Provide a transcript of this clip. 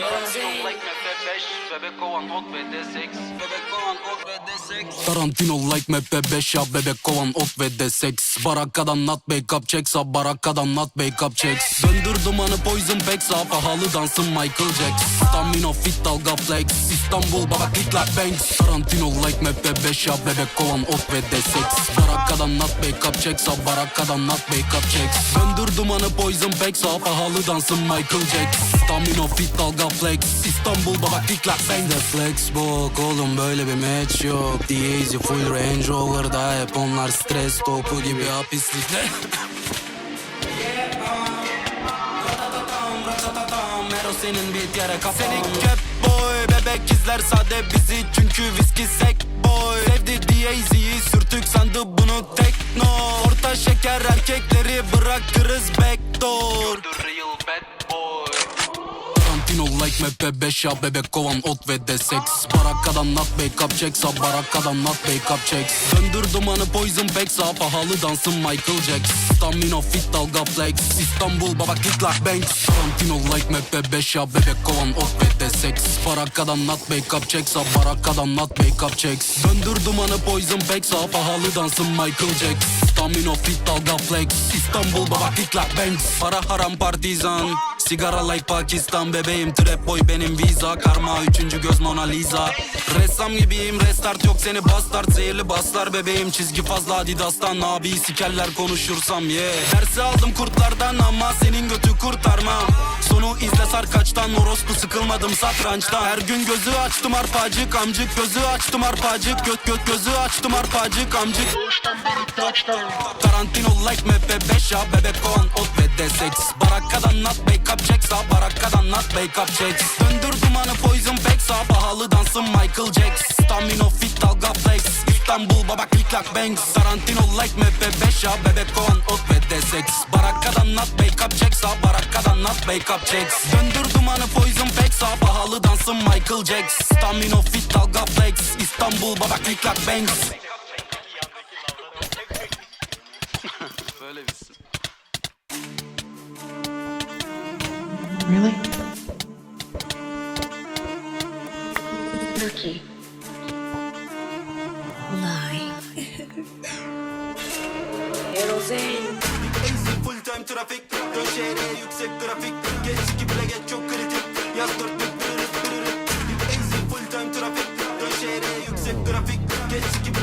Tarantino like MP5 Bebek kovan ot ve D8 Bebek kovan ot ve D8 Tarantino like MP5 ya bebek kovan ot ve D6 Barakadan not make up checks up Barakadan not make up checks. Döndür dumanı poison packs up Pahalı dansın Michael Jackson Stamina fit dalga flex. İstanbul baba click like banks. Tarantino like MP5 ya bebek kovan ot ve D6 Barakadan not make up checks up Barakadan not make up checks. Döndür dumanı poison packs up Pahalı dansın Michael Jackson Stamina fit dalga flex. İstanbul baba click like banks The flex book. Oğlum böyle bir match yok. The easy full range rover'da hep onlar stres topu gibi hapislikte. Mero senin bir yere kafan Seni cap boy Bebek izler sade bizi. Çünkü viski sek boy. Sevdi Diazy'yi sürtük sandı bunu tekno. Orta şeker erkekleri bırakırız backdoor. The real bad boy Tarantino like MP5 ya bebek kovan ot ve D6 Barakadan not make up checks Barakadan not make up checks. Döndür dumanı poison packs Pahalı dansın Michael Jackson Stamina fit dalga flex. İstanbul baba click like banks. Tarantino like MP5 ya bebek kovan ot ve D6 Barakadan not make up checks Barakadan not make up checks. Döndür dumanı poison packs Pahalı dansın Michael Jackson Stamina fit dalga flex. İstanbul baba click like banks. Para haram partizan Sigara like Pakistan bebeğim. Trap boy benim visa. Karma üçüncü göz Mona Lisa. Ressam gibiyim restart yok seni bastard Zehirli baslar bebeğim. Çizgi fazla adidastan Abi sikerler konuşursam yeah. Dersi aldım kurtlardan ama senin götü kurtarmam Sonu izle sar kaçtan orospu sıkılmadım satrançtan Her gün gözü açtım arpacık amcık Gözü açtım arpacık. Göt göt gözü açtım arpacık amcık. Tarantino like MP5 ya bebek kovan ot ve D6 Barakadan not make up checks ha Barakadan not make up checks. Döndür dumanı poison packs ha Pahalı dansın Michael Jackson Stamina fit dalga flex. İstanbul baba click like bangs. Tarantino like MP5 ya bebek kovan ot ve D6 Barakadan not make up checks ha Barakadan not make up checks. Döndür dumanı poison packs ha Pahalı dansın Michael Jackson Stamina fit dalga flex. İstanbul baba click like bangs Really? Lucky. Lie. Kerosene. Full time trafik Dön şehre yüksek trafik Geç ki bile geç çok kritik Yaz dörtlük Full time trafik Dön şehre yüksek trafik Geç ki